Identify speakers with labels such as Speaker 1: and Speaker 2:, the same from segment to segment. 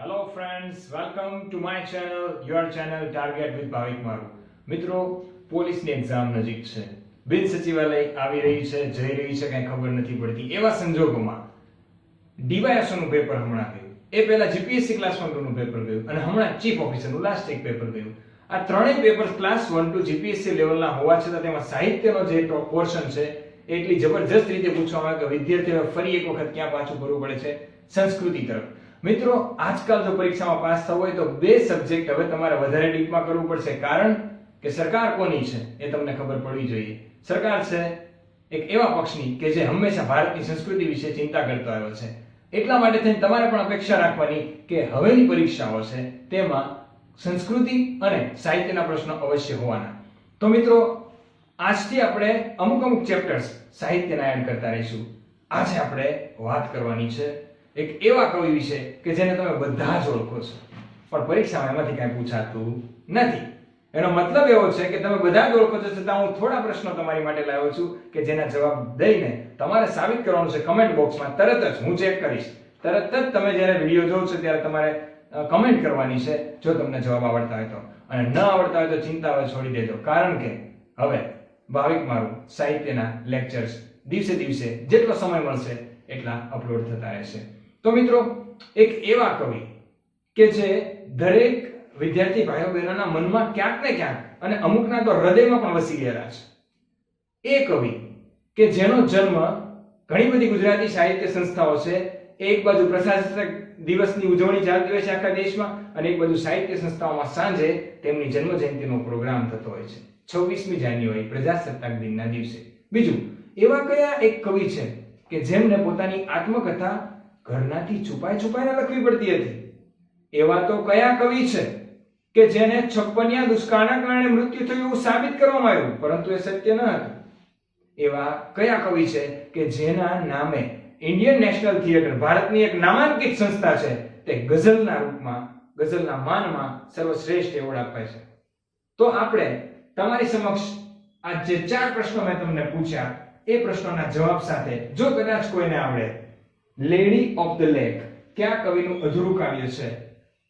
Speaker 1: Hello friends welcome to my channel your channel target with Bhavik મારું મિત્રો, પોલીસની exam નજીક છે. બિન સચિવાલય આવી રહી છે, જઈ રહી છે, કઈ ખબર નથી પડતી. એવા સંજોગોમાં ડીવાયએસઓ નું પેપર હમણાં ગયું. એ પહેલા જીપીએસસી ક્લાસ વનનું પેપર ગયું અને હમણાં ચીફ ઓફિસરનું લાસ્ટ એક પેપર ગયું. આ ત્રણેય paper class one two GPSC લેવલના હોવા છતાં તેમાં સાહિત્યનો જે પોર્શન છે એટલી જબરજસ્ત રીતે પૂછવામાં આવે કે વિદ્યાર્થીઓએ ફરી એક વખત ક્યાં પાછું ભરવું પડે છે? સંસ્કૃતિ તરફ. મિત્રો, આજકાલ જો પરીક્ષામાં પાસ થવું હોય તો બે સબ્જેક્ટ હવે તમારે વધારે ડીપમાં કરવું પડશે. કારણ કે સરકાર કોની છે એ તમને ખબર પડવી જોઈએ. સરકાર છે એક એવા પક્ષની કે જે હંમેશા ભારતની સંસ્કૃતિ વિશે ચિંતા કરતો આવ્યો છે. એટલા માટે થઈને તમારે પણ અપેક્ષા રાખવાની કે હવેની પરીક્ષાઓ છે તેમાં સંસ્કૃતિ અને સાહિત્યના પ્રશ્નો અવશ્ય હોવાના. તો મિત્રો, આજથી આપણે અમુક અમુક ચેપ્ટર્સ સાહિત્યના એડ કરતા રહીશું. આજે આપણે વાત કરવાની છે એક એવા કવિ વિશે કે જેને તમે બધા જ ઓળખો છો. પણ પરીક્ષામાં એમાંથી કાંઈ પૂછાતું નથી. એનો મતલબ એવો છે કે તમે બધા જ ઓળખો છો, છતાં હું થોડા પ્રશ્નો તમારી માટે લાવ્યો છું કે જેના જવાબ દઈને તમારે સાબિત કરવાનું છે કમેન્ટ બોક્સમાં. તરત જ હું ચેક કરીશ. તરત જ તમે જ્યારે વીડિયો જોવો છો ત્યારે તમારે કમેન્ટ કરવાની છે જો તમને જવાબ આવડતા હોય તો. અને ન આવડતા હોય તો ચિંતા હવે છોડી દેજો. કારણ કે હવે ભાવિક મારું સાહિત્યના લેક્ચર્સ દિવસે દિવસે જેટલો સમય મળશે એટલા અપલોડ થતા રહેશે. તો મિત્રો, એક એવા કવિ કે જે દરેક વિદ્યાર્થી ભાઈઓ બહેનોના મનમાં ક્યાંક ને ક્યાંક અને અમુકના તો હૃદયમાં પણ વસી ગયેલા છે. એ કવિ કે જેનો જન્મ ઘણી બધી ગુજરાતી સાહિત્ય સંસ્થાઓ છે. એક બાજુ પ્રજાસત્તાક દિવસની ઉજવણી હોય છે આખા દેશમાં અને એક બાજુ સાહિત્ય સંસ્થાઓમાં સાંજે તેમની જન્મ જયંતિનો પ્રોગ્રામ થતો હોય છે. છવ્વીસમી જાન્યુઆરી, પ્રજાસત્તાક દિનના દિવસે. બીજું, એવા કયા એક કવિ છે કે જેમને પોતાની આત્મકથા ઘરનાથી છુપાઈ છુપાઈને લખવી પડતી હતી. એવા તો કયા કવિ છે કે જેને છપ્પનિયા દુષ્કાળના કારણે મૃત્યુ થયું એવું સાબિત કરવામાં આવ્યું, પરંતુ એ સત્ય ન હતું. એવા કયા કવિ છે કે જેના નામે ઇન્ડિયન નેશનલ થિયેટર ભારતની એક નામાંકિત સંસ્થા છે તે ગઝલના રૂપમાં, ગઝલના માનમાં સર્વશ્રેષ્ઠ એવોર્ડ આપે છે. તો આપણે તમારી સમક્ષ આ જે ચાર પ્રશ્નો મેં તમને પૂછ્યા, એ પ્રશ્નોના જવાબ સાથે જો કદાચ કોઈને આવડે લેડી ઓફ ધ લેક. કયા કવિનું અધૂરું કાવ્ય છે?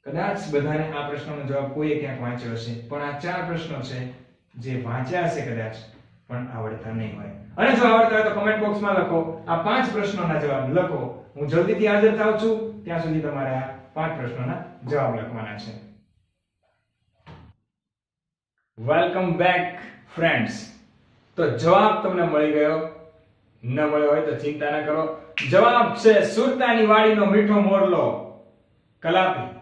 Speaker 1: કદાચ બધાને આ પ્રશ્નનો જવાબ કોઈએ ક્યાંક વાંચ્યો હશે, પણ આ ચાર પ્રશ્નો છે જે વાંચ્યા હશે કદાચ, પણ આવડતા નહીં હોય. અને જો આવડતા હોય તો કમેન્ટ બોક્સમાં લખો. આ પાંચ પ્રશ્નોના જવાબ લખો. હું જલ્દીથી હાજર થાઉં છું. ત્યાં સુધી તમારે આ પાંચ પ્રશ્નોના જવાબ લખવાના છે. વેલકમ બેક ફ્રેન્ડ્સ તો જવાબ તમને મળી ગયો. ન મળ્યો હોય તો ચિંતા ન કરો. જવાબ છે સુરતાની વાડીનો મીઠો મોરલો, કલાપી.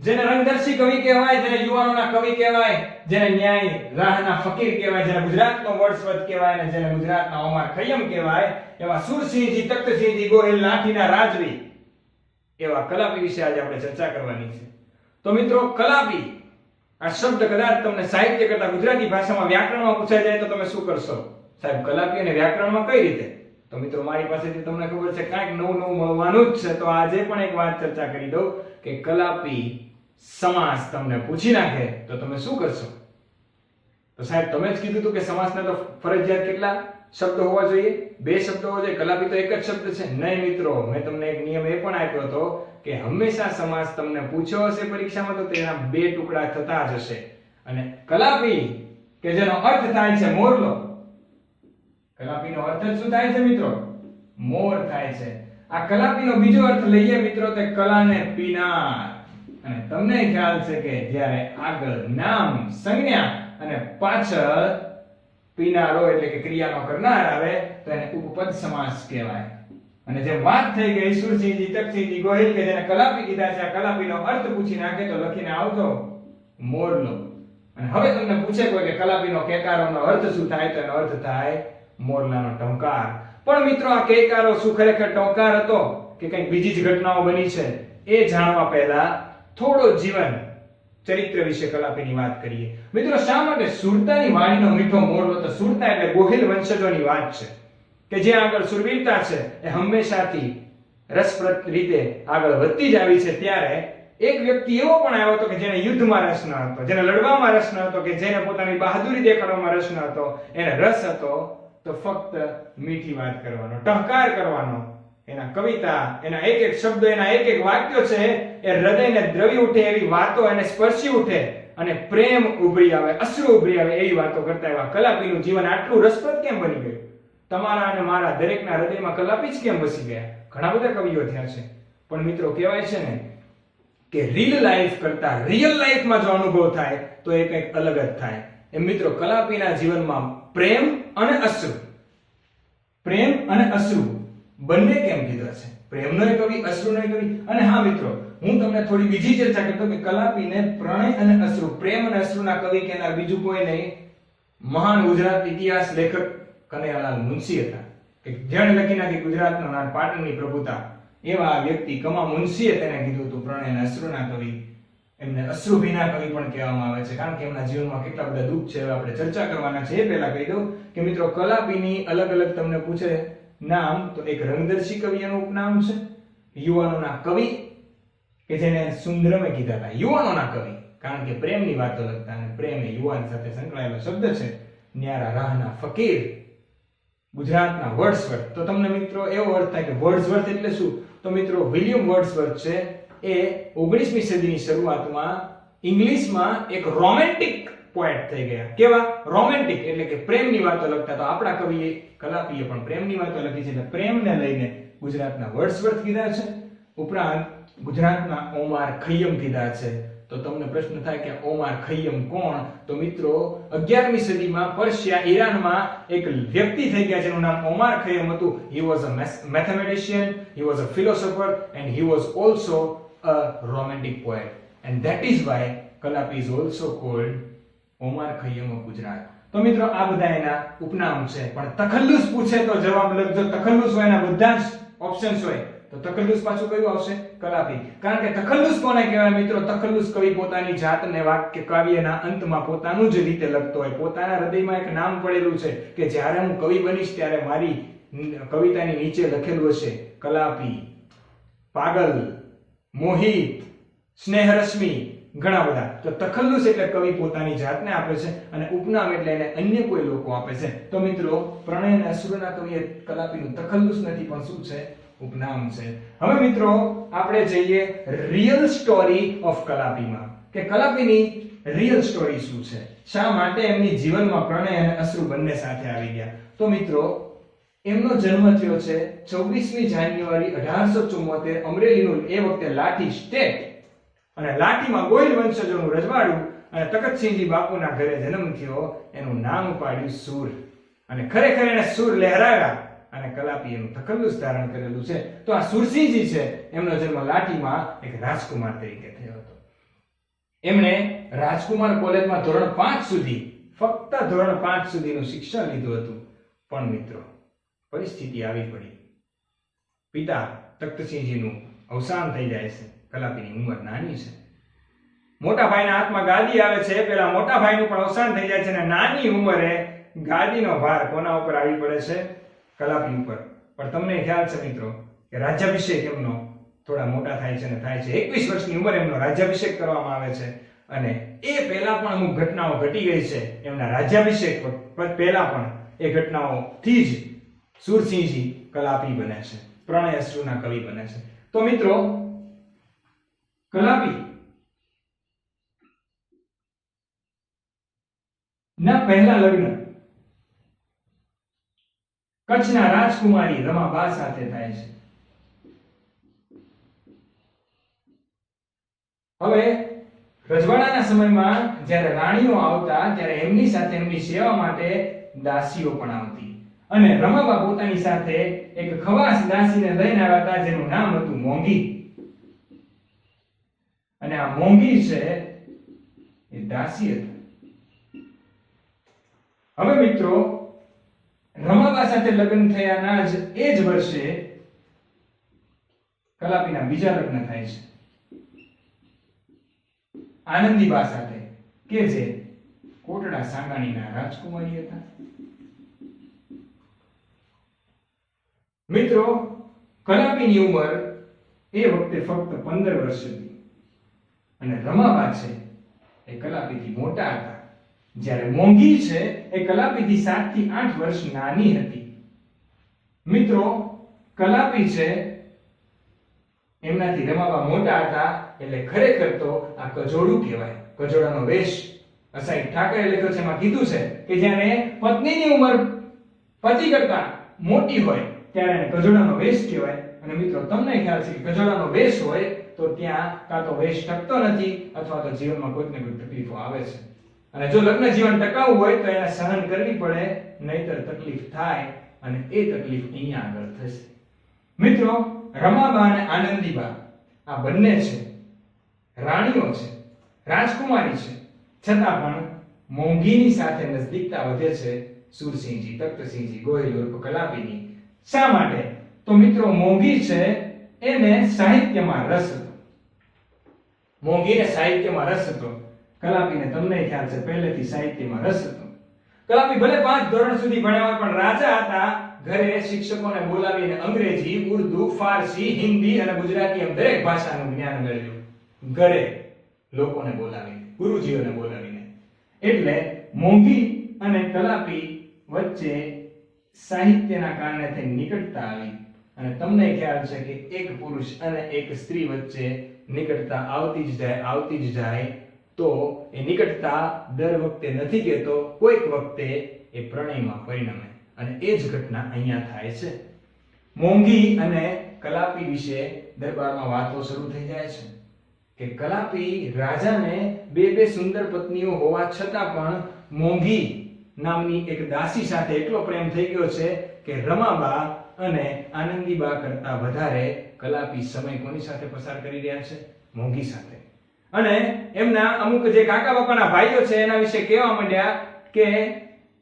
Speaker 1: જેને રંગદર્શી કવિ કહેવાય, જેને યુવાનોના કવિ કહેવાય, જેને ન્યાય, રાહના ફકીર કહેવાય, જેને ગુજરાતનો વર્ડસવર્થ કહેવાય અને જેને ગુજરાતના ઓમાર ખયમ કહેવાય, એવા સુરસિંહજી, તખ્તસિંહજી ગોહિલ લાઠીના રાજવી, એવા કલાપી વિશે આજે આપણે ચર્ચા કરવાની છે. તો મિત્રો, કલાપી, આ શબ્દ કદાચ તમને સાહિત્ય કરતા ગુજરાતી ભાષામાં વ્યાકરણમાં પૂછાઈ જાય તો તમે શું કરશો? સાહેબ, કલાપી અને વ્યાકરણમાં કઈ રીતે? તો મિત્રો, મારી પાસેથી તમને ખબર છે, કાંઈક નવું નવું મળવાનું જ છે. તો આજે પણ એક વાત ચર્ચા કરી દઉં કે કલાપી સમાસ તમને પૂછી નાખે તો તમે શું કરશો? તો સાહેબ, તમે જ કીધું હતું કે સમાસના તો ફરજિયાત કેટલા શબ્દ હોવા જોઈએ? બે શબ્દ હોવા જોઈએ. કલાપી તો એક જ શબ્દ છે. નહીં મિત્રો, મેં તમને એક નિયમ એ પણ આપ્યો હતો કે હંમેશા સમાસ તમને પૂછ્યો હશે પરીક્ષામાં તો તેના બે ટુકડા થતા જ હશે. અને કલાપી, કે જેનો અર્થ થાય છે, મોરલો કલાપીનો અર્થ જ શું થાય છે મિત્રો? મોર થાય છે. આ કલાપીનો બીજો અર્થ લઈએ મિત્રો તે કલાને પીનાર. અને તમને ખ્યાલ છે કે જ્યારે આગળ નામ સંજ્ઞા અને પાછળ પીનારો એટલે કે ક્રિયાનો કરનાર આવે, તો એને ઉપપદ સમાસ કહેવાય. અને જે વાત થઈ ગઈ, સુરસિંહજી, તકસિંહજી, ગોહિલ કે જેને કલાપી કીધા છે, આ કલાપીનો અર્થ પૂછી નાખે તો લખીને આવજો. મોરલો. અને હવે તમને પૂછે કોઈ કે કલાપીનો કેકારોનો અર્થ શું થાય, તો એનો અર્થ થાય મોરલાનો ટંકાર. પણ મિત્રો, આ કેકારો શું ખરેખર ટંકાર હતો કે કંઈક બીજી જ ઘટનાઓ બની છે, એ જાણવા પહેલા થોડો જીવન ચરિત્ર વિશે કલાપીની વાત કરીએ. મિત્રો, શા માટે સુરતાની વાણીનો મીઠો મોરલો તો સુરતા એટલે ગોહિલ વંશજોની વાત છે, કે જે આગળ સુરવીરતા છે, એ હંમેશાથી રસપ્રદ રીતે આગળ વધતી જ આવી છે. ત્યારે એક વ્યક્તિ એવો પણ આવ્યો હતો કે જેને યુદ્ધમાં રસ ન હતો જેને લડવામાં રસ ન હતો કે જેને પોતાની બહાદુરી દેખાડવામાં રસ ન હતો એને રસ હતો તો ફક્ત મીઠી વાત કરવાનો, ટહકાર કરવાનો. એના કવિતા, એના એક એક શબ્દ, એના એક એક વાક્યો છે, એ હૃદયને દ્રવી ઉઠે એવી વાતો એને સ્પર્શી ઉઠે અને પ્રેમ ઉભરી આવે, અશ્રુ ઉભરી આવે એવી વાતો કરતા એવા કલાપીનું જીવન આટલું રસપ્રદ કેમ બની ગયું? તમારા અને મારા દરેકના હૃદયમાં કલાપી જ કેમ વસી ગયા? ઘણા બધા કવિઓ થયા છે. પણ મિત્રો કહેવાય છે ને કે રીલ લાઈફ કરતા રિયલ લાઈફમાં જો અનુભવ થાય, તો એ કંઈક અલગ જ થાય. એમ મિત્રો, કલાપીના જીવનમાં પ્રેમ અને અશ્રુ. પ્રેમ અને અશ્રુ બંને કેમ કીધા છે? પ્રેમનોય કવિ અશ્રુનોય કવિ. અને હા મિત્રો, હું તમને થોડી બીજી ચર્ચા કરતો કે કલાપીને પ્રણય અને અશ્રુ, પ્રેમ અને અશ્રુના કવિ કહેનાર બીજું કોઈ નહીં, મહાન ગુજરાત ઇતિહાસ લેખક કનૈયાલાલ મુનશી હતા. કે જેણે લખી નાખી ગુજરાતનો નામ પાટણની પ્રભુતા એવા વ્યક્તિ કમા મુનશીએ તેને કીધું હતું પ્રણય અને અશ્રુના કવિ એમને અશ્રુભીના કવિ પણ કહેવામાં આવે છે. કારણ કે એમના જીવનમાં કેટલા બધા દુઃખ છે આપણે ચર્ચા કરવાના છે. એ પહેલા કહી દઉં કે મિત્રો, કલાપીની અલગ અલગ તમને પૂછે નામ, તો એક રંગદર્શી કવિ એનું ઉપનામ છે. યુવાનોના કવિ, કે જેને સુંદરમે કીધા હતા. યુવાનોના કવિ, કારણ કે પ્રેમની વાતો લખતા અને પ્રેમ એ યુવાન સાથે સંકળાયેલો શબ્દ છે. ન્યારા રાહના ફકીર, ગુજરાતના વર્ડ્સવર્થ. તો તમને મિત્રો એવો અર્થ થાય કે વર્ડ્સવર્થ એટલે શું? તો મિત્રો, વિલિયમ વર્ડ્સવર્થ છે. એ 19મી સદીની શરૂઆતમાં ઇંગ્લિશમાં એક રોમેન્ટિક પોએટ થઈ ગયા. કેવા? રોમેન્ટિક એટલે કે પ્રેમની વાતો લખતા. તો આપણા કવિએ કલાપીએ પણ પ્રેમની વાતો લખી છે એટલે પ્રેમને લઈને ગુજરાતના વર્ડ્સવર્થ કીધા છે. ઉપરાંત ગુજરાતના ઓમાર ખૈયમ કીધા છે. તો તમને પ્રશ્ન થાય કે ઓમાર ખૈયમ કોણ? તો મિત્રો 11મી સદીમાં પર્શિયા ઈરાનમાં એક વ્યક્તિ થઈ ગયા જેનું નામ ઓમાર ખૈયમ હતું. He was a mathematician he was a philosopher and he was also a romantic poet. And that is why Kalapi is also called Omar Khayyam of Gujarat તો મિત્રો, આ બધા એના ઉપનામ છે. પણ તખલ્લુસ પૂછે તો જવાબ લખજો. તખલ્લુસ હોય એના બધા જ ઓપ્શન્સ હોય. તો તખલ્લુસ પાછું કયું આવશે? કલાપી. કારણ કે તખલ્લુસ કોને કહેવાય મિત્રો? તખલ્લુસ કવિ પોતાની જાતને વાક્ય કાવ્યના અંતમાં પોતાનું જ રીતે લખતો હોય. પોતાના હૃદયમાં એક નામ પડેલું છે કે જ્યારે હું કવિ બનીશ ત્યારે મારી કવિતાની નીચે લખેલું હશે કલાપી. પાગલ. મોહિત સ્નેહરશ્મિ ઘણા બધા. તો તખલ્લુસ એટલે કવિ પોતાની જાતને આપે છે અને ઉપનામ એટલે એને અન્ય કોઈ લોકો આપે છે. તો મિત્રો, પ્રણય અને અશ્રુના કવિએ કલાપીનું તખલ્લુસ નથી, પણ શું છે? ઉપનામ છે. હવે મિત્રો, આપણે જઈએ રિયલ સ્ટોરી ઓફ કલાપીમાં. કે કલાપીની રિયલ સ્ટોરી શું છે? શા માટે એમની જીવનમાં પ્રણય અને અશ્રુ બંને સાથે આવી ગયા? તો મિત્રો એમનો જન્મ થયો છે 24મી જાન્યુઆરી 1874 અમરેલીનું એ વખતે લાઠી સ્ટેટ. અને લાઠીમાં ગોયલ વંશજોનું રજવાડું અને તકતસિંહજી બાપુના ઘરે જન્મ થયો, એનું નામ પાડ્યું સૂર. અને ખરેખર એને સૂર લહેરાવ્યા અને કલાપી એનું તખલ્લુસ ધારણ કરેલું છે. તો આ સુરસિંહજી છે, એમનો જન્મ લાઠીમાં એક રાજકુમાર તરીકે થયો હતો. એમણે રાજકુમાર કોલેજમાં ધોરણ પાંચ સુધી, ફક્ત ધોરણ પાંચ સુધીનું શિક્ષણ લીધું હતું. પણ મિત્રો પરિસ્થિતિ આવી પડી. પિતા તખ્તસિંહજીનું અવસાન થઈ જાય છે. કલાપીની ઉંમર નાની છે. મોટા ભાઈના હાથમાં ગાદી આવે છે. પેલા મોટા ભાઈનું પણ અવસાન થઈ જાય છે અને નાની ઉંમરે ગાદીનો ભાર કોના ઉપર આવી પડે છે? કલાપી ઉપર. પણ તમને ખ્યાલ છે મિત્રો કે રાજ્યાભિષેક એમનો થોડા મોટા થાય છે અને થાય છે. એકવીસ વર્ષની ઉંમરે એમનો રાજ્યાભિષેક કરવામાં આવે છે અને એ પહેલા પણ અમુક ઘટનાઓ ઘટી ગઈ છે. એમના રાજ્યાભિષેક પહેલા પણ એ ઘટનાઓથી જ સુરસિંહજી કલાપી બને છે, પ્રણય અશ્રુના કવિ બને છે. તો મિત્રો, કલાપી ના પહેલા લગ્ન કચ્છના રાજકુમારી રમાબા સાથે થાય છે. હવે રજવાડાના સમયમાં જ્યારે રાણીઓ આવતા, ત્યારે એમની સાથે એમની સેવા માટે દાસીઓ પણ આવતી. અને રમાબા પોતાની સાથે એક ખવાસ દાસીને લઈને આવ્યા હતા, જેનું નામ હતું મોંઘી. અને આ મોંઘી છે એ દાસી હતી. હવે મિત્રો, રમાબા સાથે લગ્ન થયાના જ એ જ વર્ષે કલાપીના બીજા લગ્ન થાય છે. આનંદીબા સાથે, કે જે કોટડા સાંગાણીના રાજકુમારી હતા. મિત્રો, કલાપીની ઉંમર એ વખતે ફક્ત પંદર વર્ષ હતી. અને રમાબા છે એ કલાપીથી મોટા હતા. જ્યારે મોંઘી છે એ કલાપીથી સાતથી આઠ વર્ષ નાની હતી. મિત્રો, કલાપી છે એમનાથી રમાબા મોટા હતા એટલે ખરેખર તો આ કજોડું કહેવાય. કજોડાનો વેશ અસાઈ ઠાકરે લખ્યો છે. એમાં કીધું છે કે જ્યારે પત્નીની ઉંમર પતિ કરતા મોટી હોય ત્યારે એને ગજોડાનો વેશ કહેવાય. અને મિત્રો, તમને ખ્યાલ છે કે ગજોડાનો વેશ હોય તો ત્યાં કાં તો વેશ ટકતો નથી અથવા તો જીવનમાં કોઈક ને કોઈક તકલીફો આવે છે. અને જો લગ્ન જીવન ટકાવવું હોય તો એને સહન કરવી પડે, નહીતર તકલીફ થાય અને એ તકલીફ અહીંયા આગળ થશે. મિત્રો, રમાબા અને આનંદીબા આ બંને છે. રાણીઓ છે, રાજકુમારી છે. છતાં પણ મોંઘીની સાથે નજદીકતા વધે છે સુરસિંહજી, તખ્તસિંહજી, ગોહિલ ઉર્ફ કલાપીની. શા માટે? તો મિત્રો, મોંઘી છે, એને સાહિત્યમાં રસ હતો. મોંઘીને સાહિત્યમાં રસ હતો. કલાપીને તમને ખ્યાલ છે, પહેલેથી સાહિત્યમાં રસ હતો. કલાપી ભલે પાંચ ધોરણ સુધી ભણ્યા પણ રાજા હતા. ઘરે શિક્ષકોને બોલાવીને અંગ્રેજી, ઉર્દુ, ફારસી, હિન્દી અને ગુજરાતી એમ દરેક ભાષાનું જ્ઞાન મેળવ્યું. ઘરે લોકોને બોલાવીને, ગુરુજીઓને બોલાવીને. એટલે મોંઘી અને કલાપી વચ્ચે સાહિત્યના કારણે થઈ નિકટતા આવી. અને તમને ખ્યાલ છે કે એક પુરુષ અને એક સ્ત્રી વચ્ચે નિકટતા આવતી જ જાય, આવતી જ જાય, તો એ નિકટતા દર વખતે નથી કહેતો, કોઈક વખતે એ પ્રણયમાં પરિણમે. અને એ જ ઘટના અહીંયા થાય છે. મોંઘી અને કલાપી વિશે દરબારમાં વાતો શરૂ થઈ જાય છે કે કલાપી રાજાને બે બે સુંદર પત્નીઓ હોવા છતાં પણ મોંઘી નામની એક દાસી સાથે એટલો પ્રેમ થઈ ગયો છે કે રમાબા અને આનંદીબા કરતા વધારે કલાપી સમય કોની સાથે પસાર કરી રહ્યા છે? મોંઘી સાથે. અને એમના અમુક જે કાકા બાપાના ભાઈઓ છે, એના વિશે કહેવા માંડ્યા કે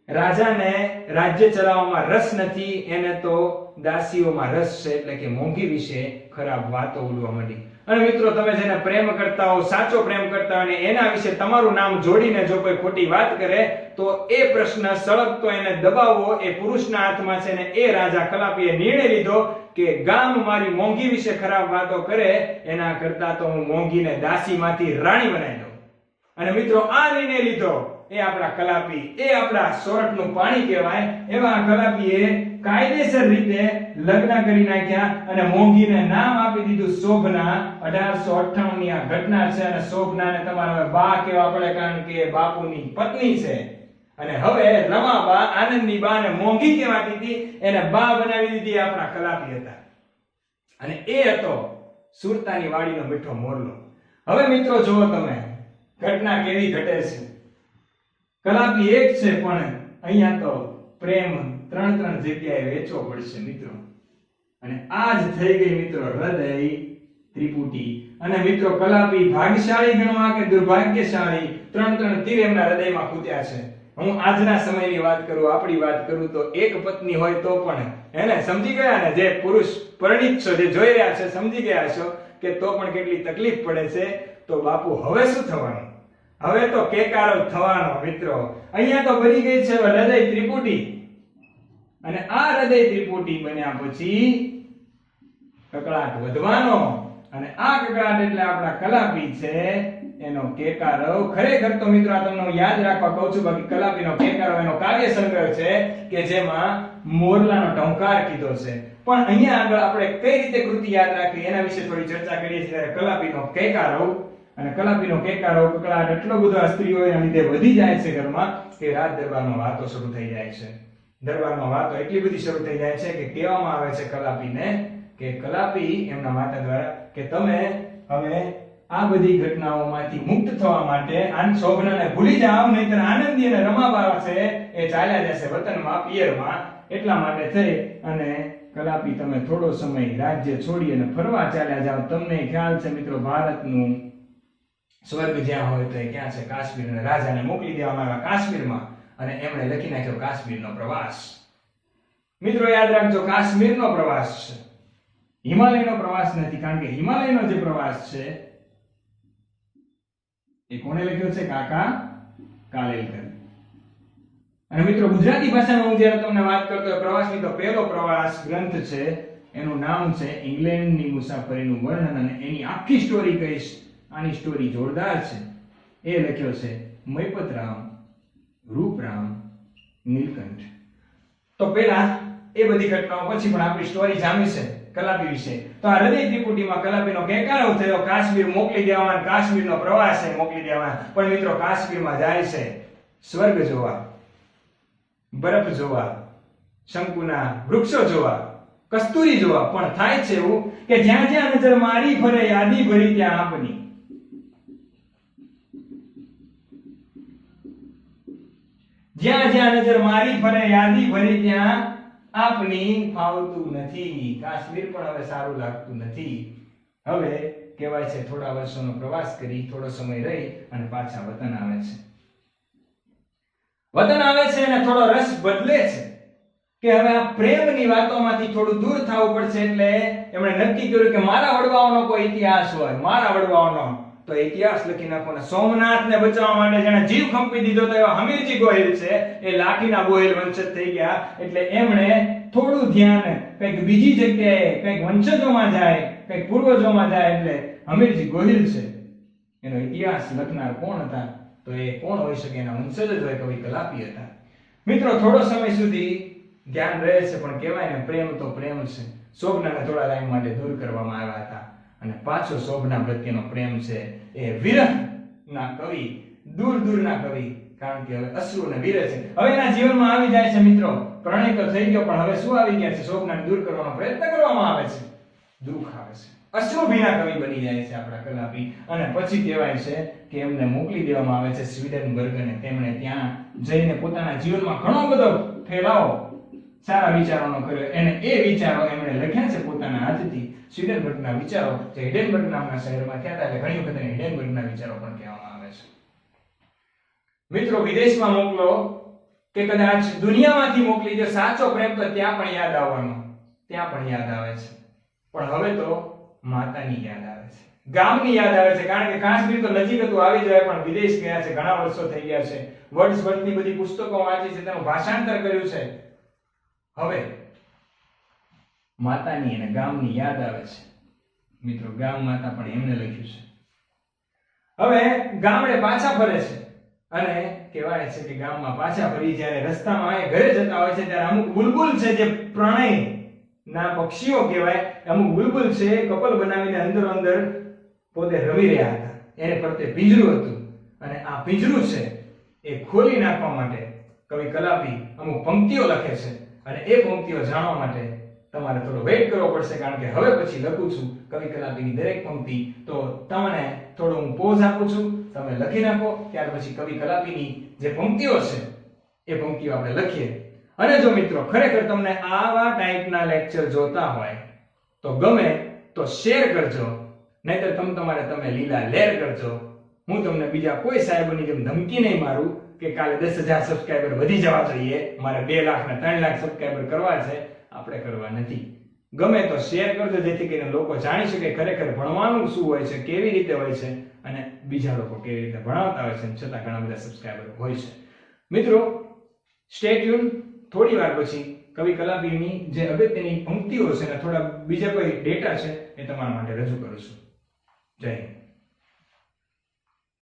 Speaker 1: રાજાને રાજ્ય ચલાવવામાં રસ નથી, એને તો દાસીઓમાં રસ છે, એટલે કે મોંઘી વિશે ખરાબ વાતો ઉડવા માંડી. અને મિત્રો, તમે જેને પ્રેમ કરતા હો, સાચો પ્રેમ કરતા અને એના વિશે તમારું નામ જોડીને જો કોઈ ખોટી વાત કરે, તો એ પ્રશ્ન સળગતો એને દબાવવો, એ પુરુષના હાથમાં છે ને એ રાજા કલાપીએ નિર્ણય લીધો કે ગામ મારી મોંઘી વિશે ખરાબ વાતો કરે, એના કરતા તો હું મોંઘીને દાસીમાંથી રાણી બનાવી દઉં. અને મિત્રો, આ નિર્ણય લીધો, એ આપણા કલાપી, એ આપણા સોરઠનું પાણી કહેવાય, એવા કલાપીએ કાયદેસર રીતે લગ્ન કરી નાખ્યા અને મોંઘીને નામ આપી દીધું શોભના. 1898 ની આ ઘટના છે અને શોભનાને તમારે બા કહેવા પડે કારણ કે બાપુની પત્ની છે. અને હવે રમાબા આનંદની બા ને મોંઘી કહેવાતી હતી, એને બા બનાવી દીધી આપણા કલાપી હતા. અને એ હતો સુરતાની વાડીનો મીઠો મોરલો. હવે મિત્રો જુઓ તમે, ઘટના કેવી ઘટે છે. કલાપી એક છે પણ અહીંયા તો પ્રેમ ત્રણ ત્રણ જગ્યાએ વેચવો પડશે, મિત્રો. અને આ જ થઈ ગઈ મિત્રો હૃદય ત્રિપુટી. અને મિત્રો કલાપી ભાગ્યશાળી ગણવા કે દુર્ભાગ્યશાળી? ત્રણ ત્રણ તીર એમના હૃદયમાં કૂત્યા છે. હું આજના સમયની વાત કરું, આપણી વાત કરું, તો એક પત્ની હોય તો પણ એને સમજી ગયા ને? જે પુરુષ પરિણીત છો, જે જોઈ રહ્યા છે, સમજી ગયા છો કે તો પણ કેટલી તકલીફ પડે છે? તો બાપુ, હવે શું થવાનું? હવે તો કેકારો થવાનો, મિત્રો. અહીંયા તો બની ગઈ છે હૃદય ત્રિપુટી. અને આ હૃદય ત્રિપુટી બન્યા પછી કકળાટ વધવાનો. અને આ કકળાટ એટલે આપણા કલાપી છે, એનો કેકારવ ખરેખર તો મિત્રો આ તમને યાદ રાખવા કહું છું, બાકી કલાપીનો કેકારવ એનો કાવ્ય સંગ્રહ છે કે જેમાં મોરલાનો ટંકાર કીધો છે. પણ અહીંયા આગળ આપણે કઈ રીતે કૃતિ યાદ રાખવી એના વિશે થોડી ચર્ચા કરીએ છીએ ત્યારે કલાપીનો કેકારવ અને કલાપીનો કેકારો કકળાટ એટલો બધો આ સ્ત્રીઓના લીધે વધી જાય છે ઘરમાં કે રાત દરબારમાં વાતો શરૂ થઈ જાય છે. દરબારમાં વાતો એટલી બધી શરૂ થઈ જાય છે કે કહેવામાં આવે છે કલાપીને કે કલાપી એમના માતા દ્વારા કે તમે હવે આ બધી ઘટનાઓમાંથી મુક્ત થવા માટે આન શોભનાને ભૂલી જાઓ, નહીતર આનંદી અને રમાબા છે એ ચાલ્યા જશે વતનમાં પિયરમાં એટલા માટે થઈ અને કલાપી તમે થોડો સમય રાજ્ય છોડી અને ફરવા ચાલ્યા જાઓ. તમને ખ્યાલ છે મિત્રો, ભારતનું સ્વર્ગ જ્યાં હોય તો ક્યાં છે? કાશ્મીર. રાજાને મોકલી દેવામાં આવ્યા કાશ્મીરમાં. અને એમણે લખી નાખ્યો કાશ્મીરનો પ્રવાસ. મિત્રો, યાદ રાખજો, કાશ્મીરનો પ્રવાસ છે. હિમાલયનો પ્રવાસ નથી, કારણ કે હિમાલયનો જે પ્રવાસ છે, એ કોણે લખ્યો છે? કાકા કાલેલકર. અને મિત્રો, ગુજરાતી ભાષામાં હું જ્યારે તમને વાત કરતો પ્રવાસની તો પહેલો પ્રવાસ ગ્રંથ છે, એનું નામ છે ઇંગ્લેન્ડની મુસાફરીનું વર્ણન, અને એની આખી સ્ટોરી કહીશ. આની સ્ટોરી જોરદાર છે. એ લખ્યો છે મયપતરામ. રૂપરામ નીલકંઠ. તો પહેલા એ બધી ઘટનાઓ પછી પણ આપણી સ્ટોરી જામી છે કલાપી વિશે. તો આ હૃદય ત્રિપુટીમાં કલાપીનો કેકારો થયો, કાશ્મીર મોકલી દેવામાં કાશ્મીરનો પ્રવાસ છે, મોકલી દેવામાં પણ મિત્રો, કાશ્મીરમાં જાય છે સ્વર્ગ જોવા, બરફ જોવા, શંકુના વૃક્ષો જોવા, કસ્તુરી જોવા. પણ થાય છે એવું કે જ્યાં જ્યાં નજર મારી ફરે યાદી ભરી ત્યાં આપની. જ્યાં જ્યાં નજર મારી ફરે, યાદી ભરી ત્યાં આપની ફાવતું નથી. કાશ્મીર પણ હવે સારું લાગતું નથી. હવે કહેવાય છે, થોડા વર્ષોનો પ્રવાસ કરી, થોડો સમય રહી અને પાછા વતન આવે છે. વતન આવે છે અને થોડો રસ બદલે છે કે હવે આ પ્રેમની વાતોમાંથી થોડું દૂર થવું પડશે એટલે એમણે નક્કી કર્યું કે મારા વડવાઓનો કોઈ ઇતિહાસ હોય, મારા વડવાઓનો તો ઇતિહાસ લખી નાખો સોમનાથને બચાવવા માટે જેણે જીવ ખંપી દીધો તો એવા હમીરજી ગોહિલ છે. એ લાઠીના ગોહિલ વંશજ થઈ ગયા. એટલે એમણે થોડું ધ્યાન કંઈક બીજી જગ્યાએ, કંઈક વંશજોમાં જાય, કંઈક પૂર્વજોમાં જાય એટલે હમીરજી ગોહિલ છે. એનો ઇતિહાસ લખનાર કોણ હતા? તો એ કોણ હોઈ શકે? એના વંશજ જ હોય, કવિ કલાપી હતા. મિત્રો, થોડો સમય સુધી ધ્યાન રહે છે, પણ કહેવાય ને, પ્રેમ તો પ્રેમ છે. શોભનાને થોડા ટાઈમ માટે દૂર કરવામાં આવ્યા હતા. પાછો શોભના પ્રત્યેનો પ્રેમ છે એ વિરહના કવિ, દૂર દૂરના કવિ, કારણ કે હવે અશ્રુ અને વિરહ છે. હવે એના જીવનમાં આવી જાય છે મિત્રો. પ્રણય તો થઈ ગયો, પણ હવે શું આવી ગયા છે? શોભનાને દૂર કરવાનો પ્રયત્ન કરવામાં આવે છે. દુઃખ આવે છે. અશ્રુભીના કવિ બની જાય છે આપણા કલાપી. અને પછી કહેવાય છે કે એમને મોકલી દેવામાં આવે છે સ્વીડન બર્ગને. તેમણે ત્યાં જઈને પોતાના જીવનમાં ઘણો બધો ફેલાવો સારા વિચારોનો કર્યો. એને એ વિચારો એમણે લખ્યા છે પોતાના હાથથી. સ્વીડનબર્ગના વિચારો, જે હિડેનબર્ગ નામના શહેરમાં થયા હતા, એટલે ઘણી વખત એને હિડેનબર્ગના વિચારો પણ કહેવામાં આવે છે. મિત્રો, વિદેશમાં મોકલો કે કદાચ દુનિયામાંથી મોકલી દો. સાચો પ્રેમ તો ત્યાં પણ યાદ આવવાનો. ત્યાં પણ યાદ આવે છે. પણ હવે તો માતાની યાદ આવે છે. ગામની યાદ આવે છે. કારણ કે કાશ્મીર તો નજીક હતું, આવી જાય પણ વિદેશ ગયા છે. ઘણા વર્ષો થઈ ગયા છે. વર્ડ્સ વર્ડની બધી પુસ્તકો વાંચી છે. તેનું ભાષાંતર કર્યું છે. હવે, માતાની અને ગામની યાદ આવે છે. મિત્રો, ગામ માતા પણ એમને લખ્યું છે. હવે, ગામડે પાછા ફરે છે. અને કહેવાય છે કે ગામમાં પાછા ફરી જ્યારે રસ્તામાં એ ઘરે જતા હોય છે, ત્યારે અમુક બુલબુલ છે જે પ્રણય ના પક્ષીઓ કહેવાય, અમુક બુલબુલ છે કપલ બનાવીને અંદર અંદર પોતે રમી રહ્યા હતા. એને ફરતે પિંજરું હતું. અને આ પિંજરું છે એ ખોલી નાખવા માટે કવિ કલાપી અમુક પંક્તિઓ લખે છે. અને એ પંક્તિઓ જાણવા માટે તમારે થોડો વેઇટ કરવો પડશે, કારણ કે હવે પછી લખું છું કવિ કલાપીની દરેક પંક્તિ. તો તમને થોડો હું પોઝ આપું છું, તમે લખી નાખો, ત્યાર પછી કવિ કલાપીની જે પંક્તિઓ છે, એ પંક્તિઓ આપણે લખીએ. અને જો મિત્રો ખરેખર તમને આવા ટાઈપના લેક્ચર જોતા હોય, તો ગમે તો શેર કરજો. નહીતર તમ તમારે તમે લીલા લેર કરજો. હું તમને બીજા કોઈ સાહેબોની જેમ ધમકી નહીં મારું કે કાલે દસ હજાર સબસ્ક્રાઈબર વધી જવા જોઈએ. મારે બે લાખ ને ત્રણ લાખ સબસ્ક્રાઈબર કરવા છે. આપણે કરવા નથી. ગમે તો શેર કરજો, જેથી કરીને લોકો જાણી શકે ખરેખર ભણવાનું શું હોય છે, કેવી રીતે હોય છે અને બીજા લોકો કેવી રીતે ભણાવતા હોય છે, છતાં ઘણા બધા સબસ્ક્રાઈબર હોય છે. મિત્રો સ્ટેટ યુન થોડી વાર પછી કવિ કલાપીની જે અગત્યની પંક્તિઓ છે અને થોડા બીજા કોઈ ડેટા છે એ તમારા માટે રજૂ કરું છું. જય હિન્દ.